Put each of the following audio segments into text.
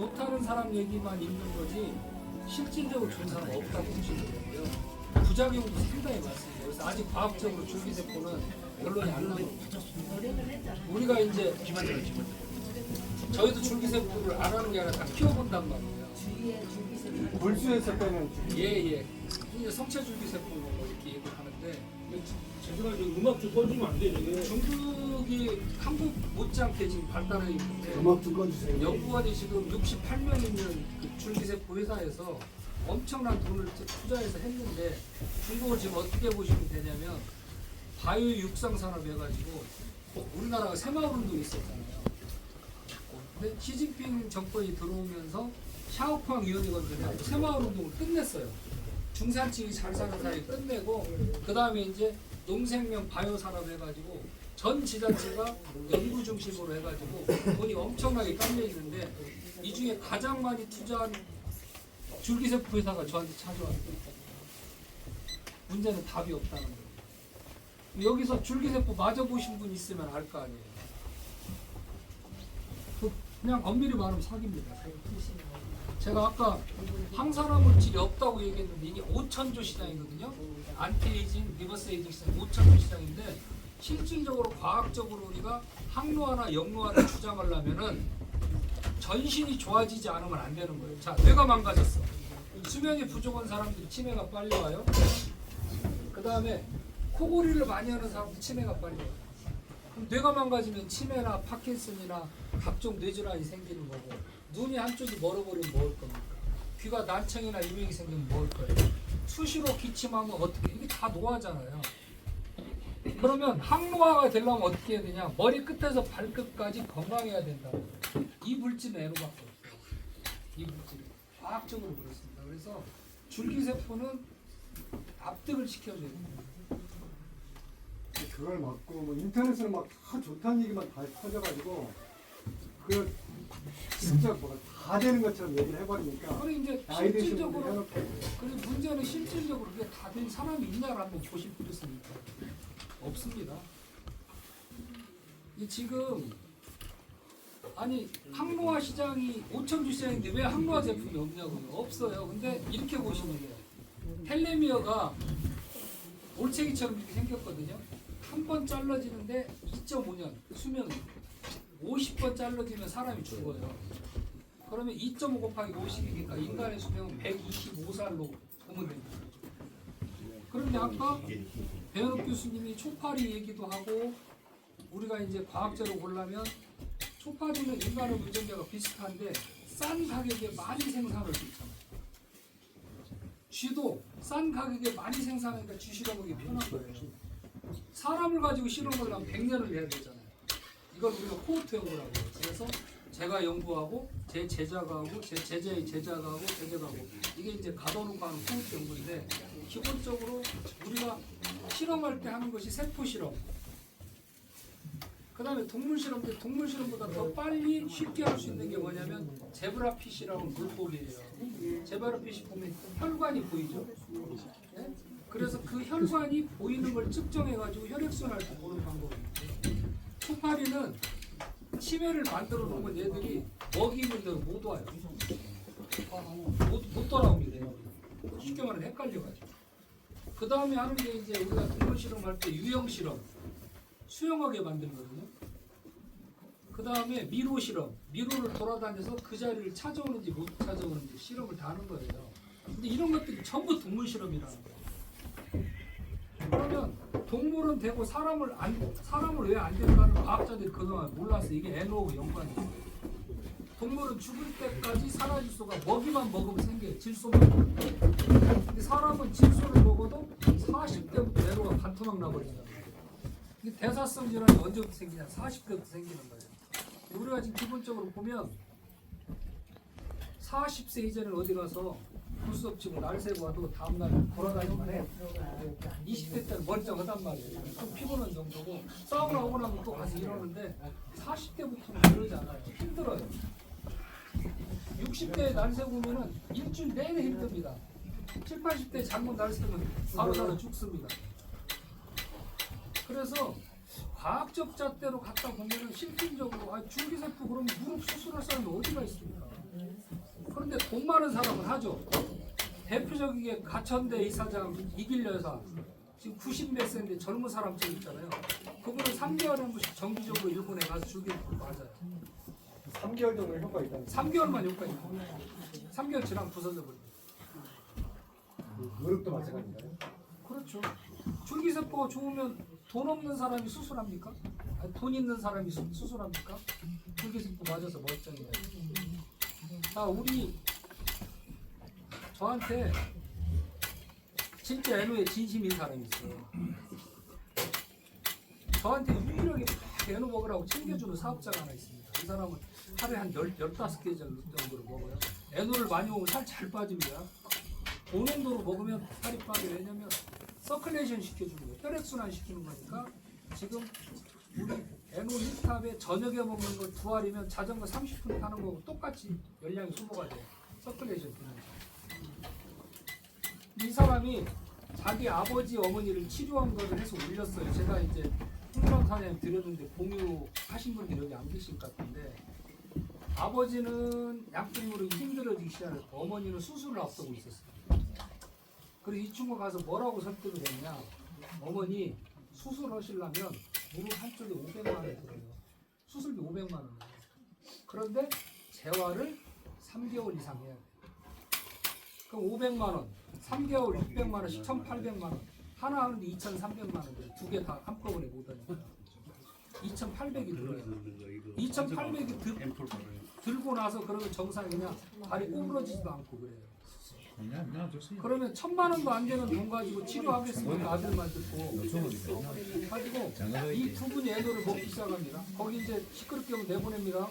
좋다는 사람 얘기만 있는 거지 실질적으로 좋은 사람 없다고 보시면 되고요. 부작용도 상당히 많습니다. 그래서 아직 과학적으로 줄기세포는 결론이 안 나고 우리가 이제 저희도 줄기세포를 안 하는 게 아니라 다 키워본단 말이에요. 때는 예예. 이제 성체 줄기세포 뭐 이렇게 얘기를 하는데 제가 음악 좀 꺼주면 안 돼, 이게. 중국이 한국 못지않게 지금 발달해 있는데 음악 좀 꺼주세요. 연구원이 지금 68명 있는 그 줄기세포 회사에서 엄청난 돈을 투- 투자해서 했는데 중국을 지금 어떻게 보시면 되냐면 바이오 육상 산업 해가지고 우리나라가 새마을 운동 있었잖아요. 근데 시진핑 정권이 들어오면서 샤오팡 위원이 건드려 새마을 운동을 끝냈어요. 중산층이 잘 사는 사이 끝내고 그 다음에 이제 농생명 바이오 산업 해가지고 전 지자체가 연구 중심으로 해가지고 돈이 엄청나게 깔려 있는데 이 중에 가장 많이 투자한 줄기세포 회사가 저한테 찾아왔어요. 문제는 답이 없다는 거예요. 여기서 줄기세포 맞아 보신 분 있으면 알 거 아니에요. 그 그냥 엄밀히 말하면 사기입니다. 제가 아까 항산화 물질이 없다고 얘기했는데 이게 5천조 시장이거든요. 안티에이징, 리버스 에이징 시장 5천조 시장인데 실질적으로 과학적으로 우리가 항노화나 역노화를 주장하려면은 전신이 좋아지지 않으면 안 되는 거예요. 자, 뇌가 망가졌어. 수면이 부족한 사람들이 치매가 빨리 와요. 그 다음에 코골이를 많이 하는 사람들 치매가 빨리 와요. 그럼 뇌가 망가지면 치매나 파킨슨이나 각종 뇌질환이 생기는 거고 눈이 한쪽이 멀어버리면 뭐할 겁니까? 귀가 난청이나 이명이 생기면 뭐할 거예요? 수시로 기침하면 어떻게 이게 다 노화잖아요. 그러면 항노화가 되려면 어떻게 해야 되냐? 머리 끝에서 발끝까지 건강해야 된다. 이 물질은 애로밖에 없어요. 이 물질은 과학적으로 그렇습니다. 그래서 줄기세포는 압득을 시켜줘야 돼요. 그걸 맞고 뭐 인터넷으로 막다 좋다는 얘기만 다 퍼져가지고 그 진짜 뭐다 되는 것처럼 얘기를 해버리니까 그리고 이제 나이 드신 분들 실질적으로 해놓고 그리고 문제는 실질적으로 그게 다 된 사람이 있냐를 한번 보실 필요 있습니까? 없습니다. 이 지금 아니 항노화 시장이 5천 주 시장인데 왜 항노화 제품이 없냐고요? 없어요. 근데 이렇게 보시면 돼요. 텔레미어가 올챙이처럼 이렇게 생겼거든요. 한 번 잘라지는데 2.5년 수명 50번 잘라지면 사람이 죽어요. 그러면 2.5 곱하기 50이니까 인간의 수명은 125살로 보면 됩니다. 그런데 아까 배현욱 교수님이 초파리 얘기도 하고 우리가 이제 과학자로 보려면 초파리는 인간의 유전자가 비슷한데 싼 가격에 많이 생산할 수 있잖아요. 쥐도 싼 가격에 많이 생산하니까 쥐 실험하기 편한 거예요. 사람을 가지고 실험을 하면 100년을 해야 되잖아요. 이걸 우리가 코호트 연구라고 해요. 그래서 제가 연구하고 제 제자가 하고 제 제자의 제자가 하고 제자가 하고 이게 이제 가둬놓고 하는 코호트 연구인데 기본적으로 우리가 실험할 때 하는 것이 세포 실험 그 다음에 동물 실험 때 동물 실험보다 더 빨리 쉽게 할 수 있는 게 뭐냐면 제브라핏이라고 물고기예요 제브라핏이 보면 혈관이 보이죠 네? 그래서 그 혈관이 보이는 걸 측정해가지고 혈액순환을 때 보는 방법입니다 초파리는 치매를 만들어 놓으면 얘들이 먹이 있는 대로 못 와요. 못, 못 돌아옵니다. 쉽게 말하면 헷갈려가지고. 그 다음에 하는 게 이제 우리가 동물 실험할 때 유형 실험, 수영하게 만들거든요. 그 다음에 미로 실험, 미로를 돌아다녀서 그 자리를 찾아오는지 못 찾아오는지 실험을 다 하는 거예요. 근데 이런 것들이 전부 동물 실험이라는 거예요. 그러면 동물은 되고 사람을 안 사람을 왜 안 된다는 과학자들이 그동안 몰랐어. 이게 NO 연관이에요. 동물은 죽을 때까지 수가 먹이만 먹으면 생겨요. 질소만. 근데 사람은 질소를 먹어도 40대부터 내로가 반토막 나버리잖아요. 이게 대사성 질환이 언제부터 생기냐? 40대부터 생기는 거예요. 우리가 지금 기본적으로 보면 40세 이전에 어디 가서 불수 치고 날 새고 와도 다음날 돌아다니기만 해. 20대 때는 멀쩡하단 말이에요. 좀 피곤한 정도고 사우나 오고 나면 또 가서 이러는데 40대부터는 그러지 않아요. 힘들어요. 60대에 날 새고면은 일주일 내내 힘듭니다. 7, 80대 잘못 날 새면 바로 바로 죽습니다. 그래서 과학적 잣대로 갖다 보면은 실질적으로 아, 줄기세포 그러면 무릎 수술할 사람이 어디가 있습니까? 근데 돈 많은 사람은 하죠. 대표적인 게 가천대 이사장 이길 여사 지금 90몇 세인데 젊은 사람쯤 있잖아요. 그분은 3개월에 한 번씩 정기적으로 일본에 가서 죽이는 거 맞아요. 3개월 정도 효과 있다는 3개월만 효과 있고 3개월 지나면 부서져 버립니다. 노력도 마찬가지인가요? 그렇죠. 줄기세포가 좋으면 돈 없는 사람이 수술합니까? 아니, 돈 있는 사람이 수, 수술합니까? 줄기세포 맞아서 멀쩡해요. 아 우리 저한테 진짜 애노에 진심인 사람이 있어요. 저한테 유일하게 막 애노 먹으라고 챙겨주는 사업자가 하나 있습니다. 이 사람은 하루에 한 열, 15개 정도를 먹어요. 애노를 많이 먹으면 살 잘 빠집니다. 고농도로 먹으면 살이 빠져 왜냐면 서큘레이션 시켜주는 거예요. 혈액순환 시키는 거니까 지금 우리 에노 1탑에 저녁에 먹는 걸 두 알이면 자전거 30분 타는 거고 똑같이 열량이 소모가 돼요. 서큘레이션 되는 거. 이 사람이 자기 아버지 어머니를 치료한 거를 해서 올렸어요. 제가 이제 사장님 드렸는데 공유하신 분들이 여기 안 계실 것 같은데 아버지는 약불임으로 힘들어지기 시작했고 어머니는 수술을 앞두고 있었어요. 그래서 이 친구가 가서 뭐라고 설득을 했냐 어머니 수술하시려면 무릎 한쪽에 500만 원 들어요. 수술비 500만 원이에요. 그런데 재활을 3개월 이상 해야 돼요. 그럼 500만 원, 3개월 600만 원씩 1,800만 원. 하나 하는데 2,300만 원 들어요. 두개 다 한꺼번에 못 하니까. 2,800이 들어요. 2,800이 들, 들고 나서 그러면 정상이냐? 발이 구부러지지도 않고 그래요. 그러면 천만 원도 안 되는 돈 가지고 치료하겠습니까? 아들만 듣고. 가지고 이 두 분이 애도를 먹기 시작합니다. 거기 이제 시끄럽게 하면 내보냅니다.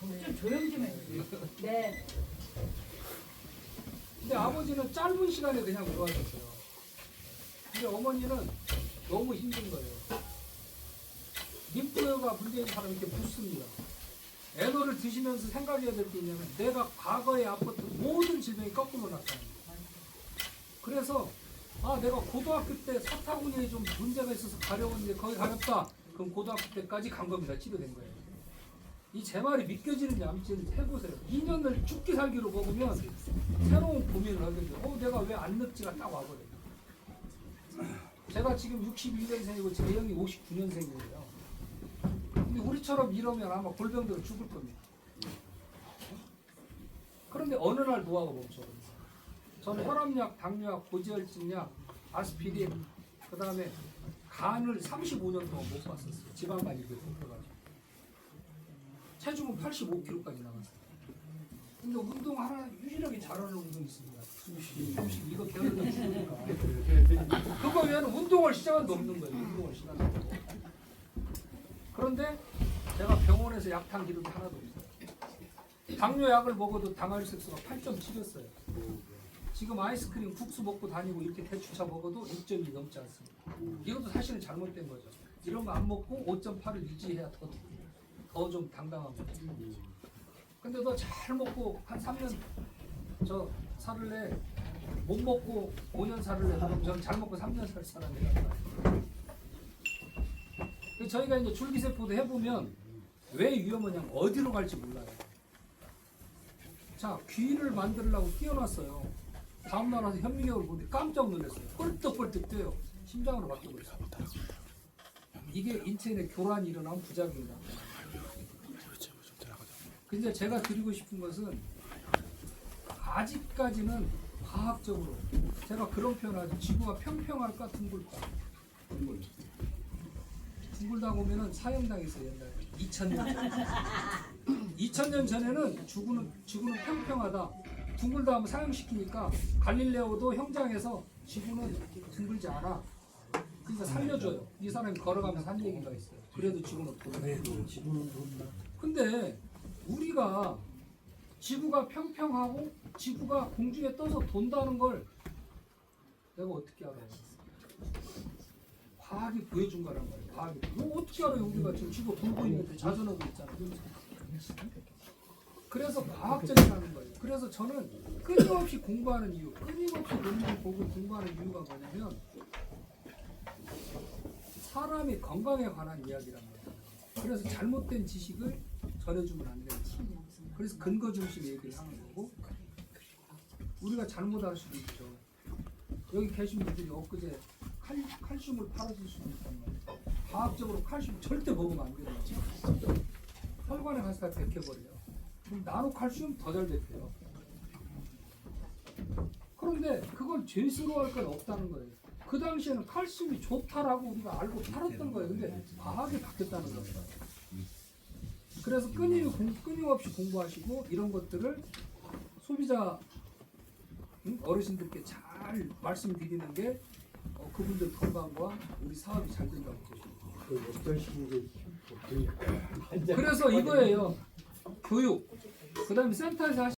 좀 조용 좀 해주세요. 네. 근데 아버지는 짧은 시간에 그냥 좋아졌어요. 근데 어머니는 너무 힘든 거예요. 림프가 문제인 사람이 이렇게 붓습니다. 애노를 드시면서 생각해야 될 게 있냐면 내가 과거에 아팠던 모든 질병이 거꾸로 나타납니다. 그래서 아 내가 고등학교 때 사타구니에 좀 문제가 있어서 가려웠는데 거기 가렵다. 그럼 고등학교 때까지 간 겁니다. 치료된 거예요. 이 제 말이 안 믿기는지 해보세요. 2년을 죽기 살기로 먹으면 새로운 고민을 하게 돼요. 어, 내가 왜 안 늙지가 딱 와버려요. 제가 지금 62년생이고 제 형이 59년생이에요. 근데 우리처럼 이러면 아마 골병대로 죽을 겁니다. 그런데 어느 날 노화가 멈춰버려요. 저는 혈압약, 당뇨약, 고지혈증약, 아스피린, 그 다음에 간을 35년 동안 못 봤었어요. 지방간이 뽑혀가지고. 체중은 85kg까지 나갔어요. 근데 운동 하나 유일하게 잘하는 운동이 있습니다. 숨쉬기, 숨쉬기 이거 게으르면 죽으니까. 그거 외에는 운동을 시작한 게 없는 거예요. 운동을 시작한 거. 그런데 제가 병원에서 약탕 기록이 하나도 없어요. 당뇨 약을 먹어도 당알색소가 8.7였어요. 지금 아이스크림 국수 먹고 다니고 이렇게 대추차 먹어도 6점이 넘지 않습니다. 이것도 사실은 잘못된 거죠. 이런 거 안 먹고 5.8을 유지해야 더 더 좀 당당합니다. 근데 너 잘 먹고 한 3년 저 살을 내. 못 먹고 5년 살을 내. 그럼 저는 잘 먹고 3년 살 사람이라. 저희가 이제 줄기세포도 해보면 왜 위험하냐면 어디로 갈지 몰라요. 자, 귀를 만들려고 띄워놨어요. 다음날 와서 현미경을 보는데 깜짝 놀랐어요. 뻘떡뻘떡 뛰어요. 심장으로 바뀌고 있어요. 이게 인체에 교란이 일어나면 부작용이다. 근데 제가 드리고 싶은 것은 아직까지는 과학적으로 제가 그런 표현하죠. 지구가 평평할까 둥글까? 둥글다 보면은 사형당했어요 옛날에. 2000년. 전 2000년 전에는 지구는 지구는 평평하다. 둥글다 하면 사형시키니까 갈릴레오도 현장에서 지구는 둥글지 않아. 그러니까 살려줘요. 이 사람이 걸어가면서 한 얘기가 있어요. 그래도 지구는 돈다. 근데 우리가 지구가 평평하고 지구가 공중에 떠서 돈다는 걸 내가 어떻게 알아요? 과학이 보여준 거란 말이에요. 과학이. 이거 어떻게 알아요? 우리가 지금 지구 돌고 있는데 자전하고 있잖아요. 그래서 과학적이라는 거예요. 그래서 저는 끊임없이 공부하는 이유, 끊임없이 논문 보고 공부하는 이유가 뭐냐면 사람의 건강에 관한 이야기란 말이에요. 그래서 잘못된 지식을 전해주면 안 돼요. 그래서 근거 중심 얘기를 하는 거고 우리가 잘못 알 수도 있죠. 여기 계신 분들이 엊그제 칼, 칼슘을 팔아줄 수도 있단 말이에요. 과학적으로 칼슘 절대 먹으면 안 거죠. 혈관에 가서 다 데켜버려요. 그럼 나노 칼슘 더 잘 데켜요. 그런데 그걸 죄스러워할 건 없다는 거예요. 그 당시에는 칼슘이 좋다라고 우리가 알고 팔았던 거예요. 근데 과학이 바뀌었다는 거예요. 그래서 끊임, 공- 끊임없이 공부하시고 이런 것들을 소비자 응? 어르신들께 잘 말씀드리는 게 어, 그분들 건강과 우리 사업이 잘 된다고 보시면 그 그래서 이거예요. 교육. 그 다음에 센터에서 하시